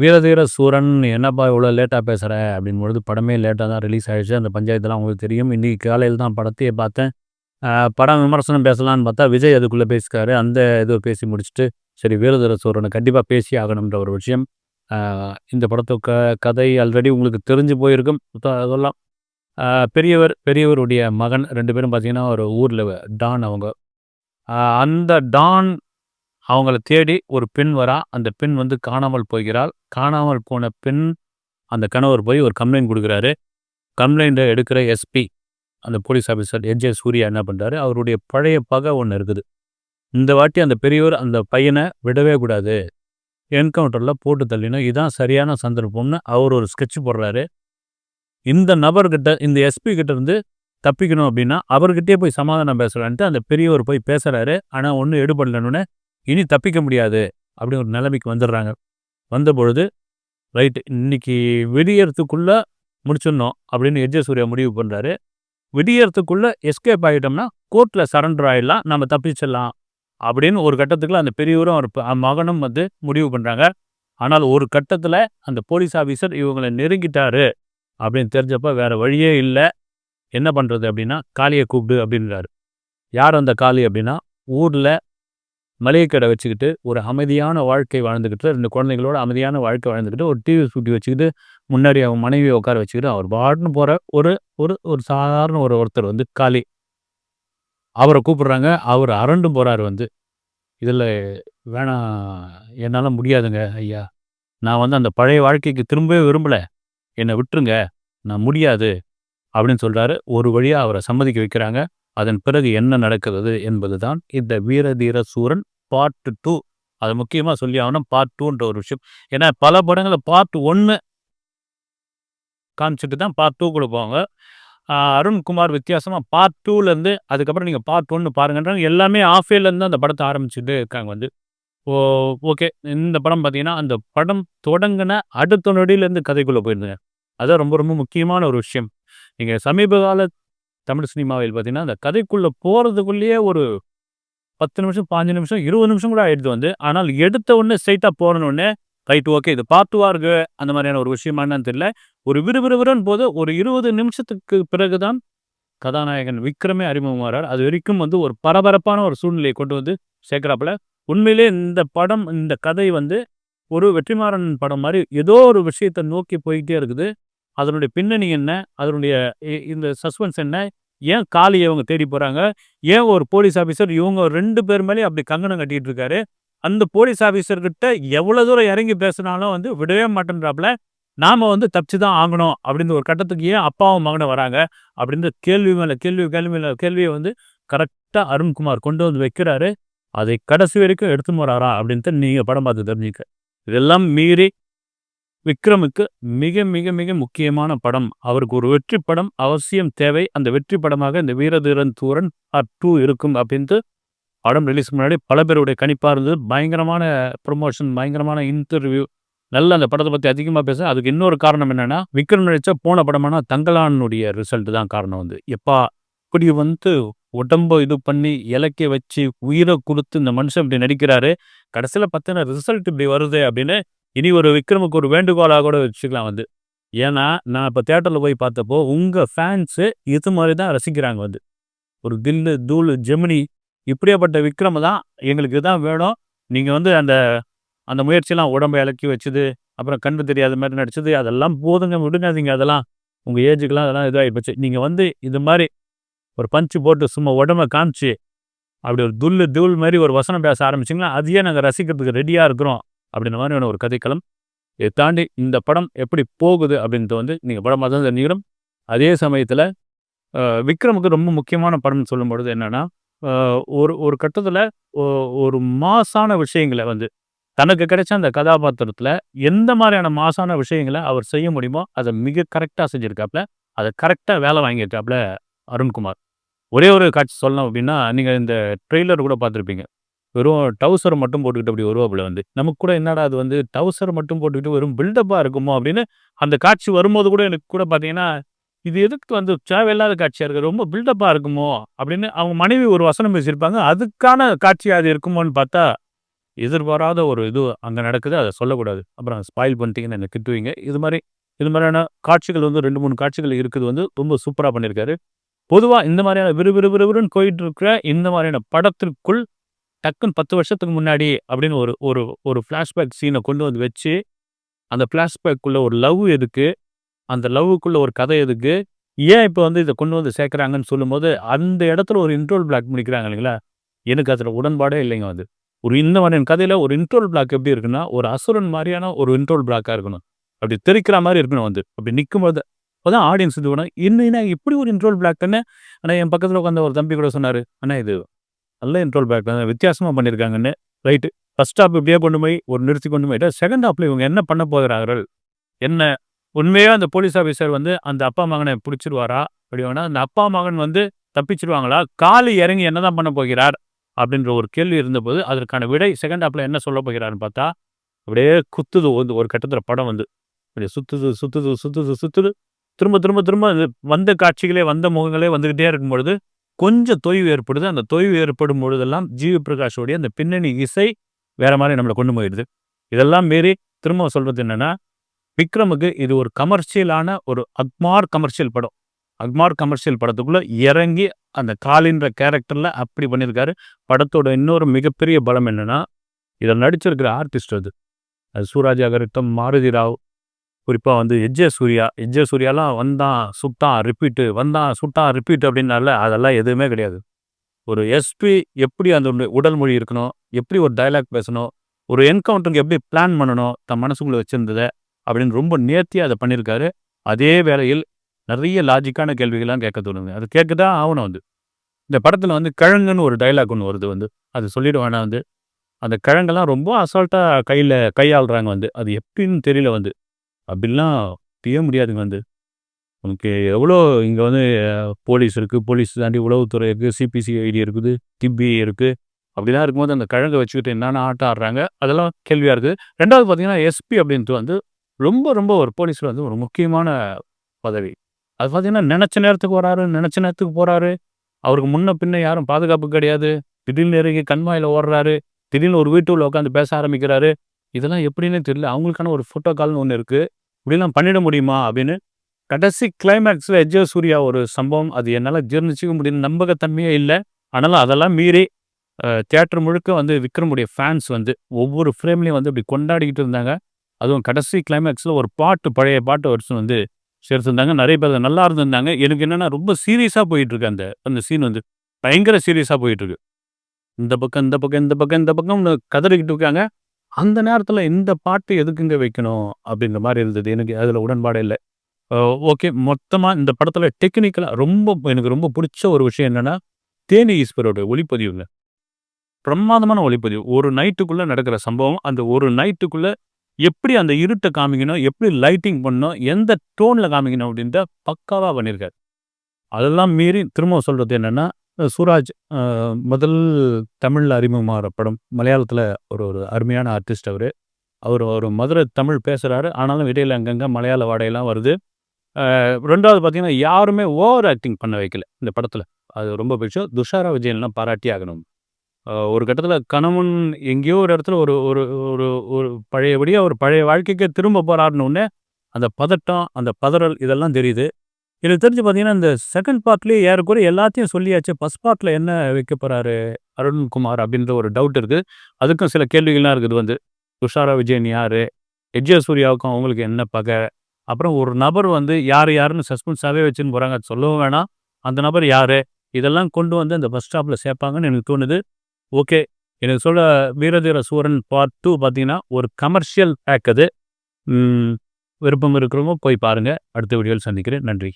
வீரதீர சூரன் என்னப்பா இவ்வளோ லேட்டாக பேசுகிற அப்படின்னு பொழுது படமே லேட்டாக தான் ரிலீஸ் ஆகிடுச்சு அந்த பஞ்சாயத்துலாம் உங்களுக்கு தெரியும். இன்றைக்கி காலையில் தான் படத்தையே பார்த்தேன். படம் விமர்சனம் பேசலான்னு பார்த்தா விஜய் அதுக்குள்ளே பேசிக்காரு. அந்த இது பேசி முடிச்சுட்டு சரி வீரதீர சூரனை கண்டிப்பாக பேசி ஆகணுன்ற ஒரு விஷயம். இந்த படத்து க கதை ஆல்ரெடி உங்களுக்கு தெரிஞ்சு போயிருக்கும். அதெல்லாம் பெரியவர் பெரியவருடைய மகன் ரெண்டு பேரும் பார்த்தீங்கன்னா ஒரு ஊரில் டான் அவங்க. அந்த டான் அவங்கள தேடி ஒரு பெண் வரா. அந்த பெண் வந்து காணாமல் போகிறாள். காணாமல் போன பெண் அந்த கணவர் போய் ஒரு கம்ப்ளைண்ட் கொடுக்குறாரு. கம்ப்ளைண்ட்டை எடுக்கிற எஸ்பி அந்த போலீஸ் ஆஃபீஸர் எஜே சூர்யா என்ன பண்ணுறாரு அவருடைய பழைய பகை ஒன்று இருக்குது. இந்த வாட்டி அந்த பெரியவர் அந்த பையனை விடவே கூடாது. என்கவுண்டரில் போட்டு தள்ளினோம். இதுதான் சரியான சந்தர்ப்பம்னு அவர் ஒரு ஸ்கெட்ச் போடுறாரு. இந்த நபர்கிட்ட இந்த எஸ்பி கிட்ட இருந்து தப்பிக்கணும் அப்படின்னா அவர்கிட்டயே போய் சமாதானம் பேசுறான்ட்டு அந்த பெரியவர் போய் பேசுறாரு. ஆனால் ஒன்றும் எடுபடலன்னு இனி தப்பிக்க முடியாது அப்படின்னு ஒரு நிலைமைக்கு வந்துடுறாங்க. வந்த பொழுது ரைட்டு இன்னைக்கு வெடியறதுக்குள்ளே முடிச்சிடணும் அப்படின்னு எஜ்ஜ சூர்யா முடிவு பண்ணுறாரு வெடியறதுக்குள்ளே எஸ்கேப் ஆகிட்டோம்னா கோர்ட்டில் சரண்டர் ஆகிடலாம் நம்ம தப்பிச்சிடலாம் அப்படின்னு ஒரு கட்டத்துக்குள்ள அந்த பெரியவரும் அவர் மகனும் வந்து முடிவு பண்ணுறாங்க ஆனால் ஒரு கட்டத்தில் அந்த போலீஸ் ஆஃபீஸர் இவங்களை நெருங்கிட்டாரு அப்படின்னு தெரிஞ்சப்ப வேற வழியே இல்லை. என்ன பண்ணுறது அப்படின்னா காளியை கூப்பிடு அப்படின்றாரு. யார் அந்த காளி அப்படின்னா ஊரில் மளிகை கடை வச்சுக்கிட்டு ஒரு அமைதியான வாழ்க்கை வாழ்ந்துக்கிட்டு ரெண்டு குழந்தைங்களோட அமைதியான வாழ்க்கை வாழ்ந்துக்கிட்டு ஒரு டிவி சூட்டி வச்சுக்கிட்டு முன்னாடி அவன் மனைவியை உட்கார வச்சுக்கிட்டு அவர் பாட்டுன்னு போகிற ஒரு ஒரு ஒரு சாதாரண ஒரு ஒருத்தர் வந்து காளி அவரை கூப்பிடுறாங்க அவர் அரண்டும் போகிறாரு வந்து. இதில் வேணாம் என்னால் முடியாதுங்க ஐயா. நான் வந்து அந்த பழைய வாழ்க்கைக்கு திரும்பவே விரும்பலை. என்னை விட்டுருங்க நான் முடியாது அப்படின்னு சொல்கிறாரு ஒரு வழியாக அவரை சம்மதிக்க வைக்கிறாங்க. அதன் பிறகு என்ன நடக்கிறது என்பது தான் இந்த வீரதீர சூரன் பார்ட் டூ அது முக்கியமாக சொல்லி ஆகணும் பார்ட் டூன்ற ஒரு விஷயம். ஏன்னா பல படங்களை பார்ட் ஒன்று காமிச்சிட்டு தான் பார்ட் டூ கொடுப்பாங்க அருண்குமார் வித்தியாசமாக பார்ட் டூலேருந்து அதுக்கப்புறம் நீங்கள் பார்ட் ஒன்று பாருங்கன்றாங்க. எல்லாமே ஆஃபேலேருந்து அந்த படத்தை ஆரம்பிச்சுட்டு இருக்காங்க வந்து. ஓ ஓகே இந்த படம் பார்த்தீங்கன்னா அந்த படம் தொடங்கின அடுத்த நொடியிலேருந்து கதைக்குள்ளே போயிருந்தேன். அதான் ரொம்ப ரொம்ப முக்கியமான ஒரு விஷயம். நீங்கள் சமீப கால தமிழ் சினிமாவில் பார்த்தீங்கன்னா அந்த கதைக்குள்ளே போகிறதுக்குள்ளேயே ஒரு பத்து நிமிஷம் பாஞ்சு நிமிஷம் இருபது நிமிஷம் கூட ஆயிடுது வந்து. ஆனால் எடுத்த உடனே ஸ்ட்ரைட்டாக போனோடனே ரைட் ஓகே இது பார்த்துவா இருக்கு அந்த மாதிரியான ஒரு விஷயமா என்னன்னு தெரியல. ஒரு விறுவிறுவிறன் போது ஒரு இருபது நிமிஷத்துக்கு பிறகுதான் கதாநாயகன் விக்ரமே அறிமுகமாறார் அது வரைக்கும் வந்து ஒரு பரபரப்பான ஒரு சூழ்நிலையை கொண்டு வந்து சேர்க்குறாப்புல. உண்மையிலே இந்த படம் இந்த கதை வந்து ஒரு வெற்றிமாறன் படம் மாதிரி ஏதோ ஒரு விஷயத்தை நோக்கி போய்கிட்டே இருக்குது. அதனுடைய பின்னணி என்ன? அதனுடைய இந்த சஸ்பென்ஸ் என்ன? ஏன் காளியை இவங்க தேடி போகிறாங்க ஏன் ஒரு போலீஸ் ஆஃபீஸர் இவங்க ரெண்டு பேர் மேலே அப்படி கங்கணம் கட்டிகிட்டு இருக்காரு? அந்த போலீஸ் ஆஃபீஸர்கிட்ட எவ்வளோ தூரம் இறங்கி பேசினாலும் வந்து விடவே மாட்டேன்றாப்புல நாம் வந்து தப்பிச்சு தான் ஆகணும் அப்படின்னு ஒரு கட்டத்துக்கு ஏன் அப்பாவும் மகனும் வராங்க? அப்படின்ற கேள்வி மேலே கேள்வி கேள்வி மேலே கேள்வியை வந்து கரெக்டாக அருண்குமார் கொண்டு வந்து வைக்கிறாரு. அதை கடைசி வரைக்கும் எடுத்துன்னு வராரா அப்படின்ட்டு நீங்கள் படம் பார்த்து தெரிஞ்சுக்க. இதெல்லாம் மீறி விக்ரமுக்கு மிக மிக மிக முக்கியமான படம். அவருக்கு ஒரு வெற்றி படம் அவசியம் தேவை. அந்த வெற்றி படமாக இந்த வீரதீரன் தூரன் பார்ட் டூ இருக்கும் அப்படின்ட்டு படம் ரிலீஸ் முன்னாடி பல பேருடைய கணிப்பாக இருந்தது. பயங்கரமான ப்ரொமோஷன் பயங்கரமான இன்டர்வியூ நல்ல அந்த படத்தை பற்றி அதிகமாக பேச. அதுக்கு இன்னொரு காரணம் என்னென்னா விக்ரம் நடித்த போன படமான தங்கலானுடைய ரிசல்ட் தான் காரணம் வந்து. எப்பா இப்படி வந்து உடம்பை இது பண்ணி இலக்கிய வச்சு உயிரை கொடுத்து இந்த மனுஷன் இப்படி நடிக்கிறாரு. கடைசியில் பார்த்தீங்கன்னா ரிசல்ட் இப்படி வருது அப்படின்னு இனி ஒரு விக்ரமுக்கு ஒரு வேண்டுகோளாக கூட வச்சுக்கலாம் வந்து. ஏன்னா நான் இப்போ தேட்டரில் போய் பார்த்தப்போ உங்கள் ஃபேன்ஸு இது மாதிரி தான் ரசிக்கிறாங்க வந்து. ஒரு தில்லு தூள் ஜெமினி இப்படியாப்பட்ட விக்ரம் தான் எங்களுக்கு இதுதான் வேணும். நீங்கள் வந்து அந்த அந்த முயற்சியெல்லாம் உடம்பை இலக்கி வச்சுது அப்புறம் கண்டு தெரியாத மாதிரி நடிச்சது அதெல்லாம் போதுங்க விடுங்காதீங்க அதெல்லாம். உங்கள் ஏஜுக்கெலாம் அதெல்லாம் இதாகி போச்சு. நீங்கள் வந்து இது மாதிரி ஒரு பஞ்சு போட்டு சும்மா உடம்ப காமிச்சு அப்படி ஒரு துல்லு தூள் மாதிரி ஒரு வசனம் பேச ஆரம்பிச்சிங்கன்னா அதையே நாங்கள் ரசிக்கிறதுக்கு ரெடியாக இருக்கிறோம். அப்படின்ற மாதிரியான ஒரு கதைக்களம். இதை தாண்டி இந்த படம் எப்படி போகுது அப்படின்றது வந்து நீங்கள் படமாக தான் தெரிஞ்சுக்கணும். அதே சமயத்தில் விக்ரமுக்கு ரொம்ப முக்கியமான படம்னு சொல்லும்பொழுது என்னென்னா ஒரு ஒரு கட்டத்தில் ஒரு மாசான விஷயங்களை வந்து தனக்கு கிடைச்ச அந்த கதாபாத்திரத்தில் எந்த மாதிரியான மாசான விஷயங்களை அவர் செய்ய முடியுமோ அதை மிக கரெக்டாக செஞ்சுருக்காப்புல. அதை கரெக்டாக வேலை வாங்கியிருக்காப்புல அருண்குமார். ஒரே ஒரு காட்சி சொல்லணும் அப்படின்னா நீங்கள் இந்த ட்ரெய்லர் கூட பார்த்துருப்பீங்க. வெறும் டவுசர் மட்டும் போட்டுக்கிட்டு அப்படி வருவாப்புல வந்து. நமக்கு கூட என்னடா அது வந்து டவுசர் மட்டும் போட்டுக்கிட்டு வெறும் பில்டப்பாக இருக்குமோ அப்படின்னு அந்த காட்சி வரும்போது கூட எனக்கு கூட பார்த்தீங்கன்னா இது எதுக்கு வந்து தேவையில்லாத காட்சியாக இருக்குது ரொம்ப பில்டப்பாக இருக்குமோ? அப்படின்னு அவங்க மனைவி ஒரு வசனம் பேசியிருப்பாங்க. அதுக்கான காட்சி அது இருக்குமோன்னு பார்த்தா எதிர்பாராத ஒரு இது அங்கே நடக்குது. அதை சொல்லக்கூடாது. அப்புறம் ஸ்பாயில் பண்ணிட்டீங்கன்னு என்ன திட்டுவீங்க. இது மாதிரி இது மாதிரியான காட்சிகள் வந்து ரெண்டு மூணு காட்சிகள் இருக்குது வந்து ரொம்ப சூப்பராக பண்ணியிருக்காரு. பொதுவாக இந்த மாதிரியான விறுவிறு விறுவிறுன்னு போயிட்டு இருக்கிற இந்த மாதிரியான படத்திற்குள் டக்குன்னு பத்து வருஷத்துக்கு முன்னாடி அப்படின்னு ஒரு ஒரு ஒரு ஃப்ளாஷ்பேக் சீனை கொண்டு வந்து வச்சு அந்த ஃப்ளாஷ்பேக்குள்ளே ஒரு லவ் எதுக்கு? அந்த லவ்வுக்குள்ள ஒரு கதை எதுக்கு? ஏன் இப்போ வந்து இதை கொண்டு வந்து சேர்க்குறாங்கன்னு சொல்லும்போது அந்த இடத்துல ஒரு இன்ட்ரோல் பிளாக் முடிக்கிறாங்க இல்லைங்களா? எனக்கு அதில் உடன்பாடே இல்லைங்க அது. ஒரு இந்த மாதிரியான கதையில் ஒரு இன்ட்ரோல் பிளாக் எப்படி இருக்குன்னா ஒரு அசுரன் மாதிரியான ஒரு இன்ட்ரோல் பிளாக்காக இருக்கணும். அப்படி தெரிக்கிற மாதிரி இருக்கணும் வந்து அப்படி நிற்கும்போது அப்போதான் ஆடியன்ஸ் இது வேணும் என்ன இப்படி ஒரு இன்ட்ரோல் பிளாக் தானே? ஆனால் என் பக்கத்தில் உட்காந்த ஒரு தம்பி கூட சொன்னார் ஆனால் இது நல்ல இன்ட்ரோல் பேக் தான் வித்தியாசமாக பண்ணியிருக்காங்கன்னு ரைட்டு ஃபஸ்ட் ஹாப் இப்படியே கொண்டு போய் ஒரு நிறுத்தி கொண்டு போயிட்டு செகண்ட் ஹாப்பில் இவங்க என்ன பண்ண போகிறார்கள்? என்ன? உண்மையாக அந்த போலீஸ் ஆஃபீஸர் வந்து அந்த அப்பா மகனை பிடிச்சிருவாரா? அப்படி வேணா அந்த அப்பா மகன் வந்து தப்பிச்சிருவாங்களா? காலு இறங்கி என்னதான் பண்ண போகிறார்? அப்படின்ற ஒரு கேள்வி இருந்தபோது அதற்கான விடை செகண்ட் ஹாப்பில் என்ன சொல்ல போகிறாருன்னு பார்த்தா அப்படியே குத்துது வந்து ஒரு கட்டத்தில் படம் வந்து. அப்படியே சுத்துது சுத்துது சுத்துது சுத்துது. திரும்ப திரும்ப திரும்ப வந்த காட்சிகளே வந்த முகங்களே வந்துக்கிட்டே இருக்கும் பொழுது கொஞ்சம் தொய்வு ஏற்படுது. அந்த தொய்வு ஏற்படும் பொழுதெல்லாம் ஜிவி பிரகாஷோடைய அந்த பின்னணி இசை வேற மாதிரி நம்மளை கொண்டு போயிடுது. இதெல்லாம் மீறி திரும்ப சொல்றது என்னன்னா விக்ரமுக்கு இது ஒரு கமர்ஷியலான ஒரு அக்மார் கமர்ஷியல் படம். அக்மார் கமர்ஷியல் படத்துக்குள்ள இறங்கி அந்த காலின்ற கேரக்டர்ல அப்படி பண்ணியிருக்காரு. படத்தோட இன்னொரு மிகப்பெரிய பலம் என்னன்னா இதில் நடிச்சிருக்கிற ஆர்டிஸ்ட் அது. அது சூராஜ் அகரித்தம் மாருதி ராவ் குறிப்பாக வந்து எஜ்ஜே சூர்யா எஜ்ஜே சூர்யாலாம் வந்தான் சுட்டான் ரிப்பீட்டு வந்தான் சுட்டான் ரிப்பீட் அப்படின்னால அதெல்லாம் எதுவுமே கிடையாது. ஒரு எஸ்பி எப்படி அந்த உடல் மொழி இருக்கணும் எப்படி ஒரு டைலாக் பேசணும் ஒரு என்கவுண்டருக்கு எப்படி பிளான் பண்ணணும் தன் மனசுக்குள்ளே வச்சிருந்ததை அப்படின்னு ரொம்ப நேர்த்தியாக அதை பண்ணியிருக்காரு அதே வேளையில் நிறைய லாஜிக்கான கேள்விகள்லாம் கேட்க தோணுங்க அது கேட்க தான் ஆகணும் வந்து இந்த படத்தில் வந்து கிழங்குன்னு ஒரு டைலாக் ஒன்று வருது வந்து. அது சொல்லிவிட வேணாம் வந்து. அந்த கிழங்கெல்லாம் ரொம்ப அசால்ட்டாக கையில் கையாளுறாங்க வந்து. அது எப்படின்னு தெரியல வந்து. அப்படிலாம் செய்ய முடியாதுங்க வந்து. உனக்கு எவ்வளோ இங்கே வந்து போலீஸ் இருக்குது போலீஸ் தாண்டி உளவுத்துறை இருக்குது சிபிசிஐடி இருக்குது டிபி இருக்குது அப்படிலாம் இருக்கும்போது அந்த கிழங்கை வச்சுக்கிட்டு என்னென்ன ஆட்டம் ஆடுறாங்க அதெல்லாம் கேள்வியாக இருக்குது ரெண்டாவது பார்த்தீங்கன்னா எஸ்பி அப்படின்ட்டு வந்து ரொம்ப ரொம்ப ஒரு போலீஸில் வந்து ஒரு முக்கியமான பதவி. அது பார்த்தீங்கன்னா நினச்ச நேரத்துக்கு வராரு நினச்ச நேரத்துக்கு போகிறாரு அவருக்கு முன்ன பின்ன யாரும் பாதுகாப்பு கிடையாது. திடீர்னு இறங்கி கண்மாயில் ஓடுறாரு. திடீர்னு ஒரு வீட்டுக்குள்ள உட்காந்து பேச ஆரம்பிக்கிறாரு. இதெல்லாம் எப்படின்னே தெரியல. அவங்களுக்கான ஒரு ஃபோட்டோ கால்னு ஒன்று இருக்குது இப்படிலாம் பண்ணிட முடியுமா அப்படின்னு. கடைசி கிளைமேக்ஸில் எஜ்ஜோ சூர்யா ஒரு சம்பவம். அது என்னால் ஜீர்ணிச்சிக்க முடியும் நம்பகத்தன்மையே இல்லை. ஆனாலும் அதெல்லாம் மீறி தியேட்டர் முழுக்க வந்து விக்ரமுடைய ஃபேன்ஸ் வந்து ஒவ்வொரு ஃப்ரேம்லேயும் வந்து இப்படி கொண்டாடிக்கிட்டு இருந்தாங்க. அதுவும் கடைசி கிளைமேக்ஸில் ஒரு பாட்டு பழைய பாட்டு வருஷம் வந்து சேர்த்துருந்தாங்க. நிறைய பேர் நல்லா இருந்திருந்தாங்க. எனக்கு என்னென்னா ரொம்ப சீரியஸாக போயிட்டுருக்கு அந்த அந்த சீன் வந்து. பயங்கர சீரியஸாக போயிட்டுருக்கு. இந்த பக்கம் இந்த பக்கம் இந்த பக்கம் இந்த பக்கம் கதறிக்கிட்டு இருக்காங்க. அந்த நேரத்தில் இந்த பாட்டு எதுக்குங்க வைக்கணும்? அப்படின்ற மாதிரி இருந்தது. எனக்கு அதில் உடன்பாடு இல்லை. ஓகே. மொத்தமாக இந்த படத்தில் டெக்னிக்கலாக ரொம்ப எனக்கு ரொம்ப பிடிச்ச ஒரு விஷயம் என்னென்னா தேனி ஈஸ்வரோட ஒளிப்பதிவுங்க. பிரமாதமான ஒளிப்பதிவு. ஒரு நைட்டுக்குள்ளே நடக்கிற சம்பவம் அந்த ஒரு நைட்டுக்குள்ளே எப்படி அந்த இருட்டை காமிக்கணும் எப்படி லைட்டிங் பண்ணணும் எந்த டோனில் காமிக்கணும் அப்படின்ற பக்காவாக பண்ணியிருக்காரு அதெல்லாம் மீறி திரும்ப சொல்கிறது என்னென்னா சூராஜ் முதல் தமிழில் அறிமுகமாகிற படம் மலையாளத்தில் ஒரு ஒரு அருமையான ஆர்டிஸ்ட் அவர். அவர் ஒரு மதுரை தமிழ் பேசுகிறாரு ஆனாலும் இடையில் அங்கங்கே மலையாள வாடையெல்லாம் வருது. ரெண்டாவது பார்த்தீங்கன்னா யாருமே ஓவர் ஆக்டிங் பண்ண வைக்கல இந்த படத்தில். அது ரொம்ப பிடிச்சம் துஷாரா விஜயன்லாம் பாராட்டி ஆகணும். ஒரு கட்டத்தில் கணவன் எங்கேயோ ஒரு இடத்துல ஒரு ஒரு ஒரு ஒரு பழையபடியாக ஒரு பழைய வாழ்க்கைக்கே திரும்ப போகிறாருன்னு அந்த பதட்டம் அந்த பதறல் இதெல்லாம் தெரியுது. எனக்கு தெரிஞ்சு பார்த்தீங்கன்னா, இந்த செகண்ட் பார்ட்லேயே ஏறக்குறைய எல்லாத்தையும் சொல்லியாச்சு. ஃபர்ஸ்ட் பார்ட்டில் என்ன வைக்க போகிறாரு அருண்குமார் அப்படின்ற ஒரு டவுட் இருக்குது அதுக்கும் சில கேள்விகள்லாம் இருக்குது வந்து. துஷாரா விஜயன் யார் எஜ்ஜே சூர்யாவுக்கும் அவங்களுக்கு என்ன பகை? அப்புறம் ஒரு நபர் வந்து யார் யாருன்னு சஸ்பென்ஸாகவே வச்சுன்னு போகிறாங்க அது சொல்லவும் வேணாம். அந்த நபர் யார் இதெல்லாம் கொண்டு வந்து அந்த பஸ் ஸ்டாப்பில் சேர்ப்பாங்கன்னு எனக்கு தோணுது. ஓகே. எனக்கு சொல்ல வீரதீர சூரன் பார்ட் டூ பார்த்தீங்கன்னா, ஒரு கமர்ஷியல் பேக் அது. விருப்பம் இருக்கிறவங்க போய் பாருங்கள் அடுத்த வீடியோவில் சந்திக்கிறேன். நன்றி.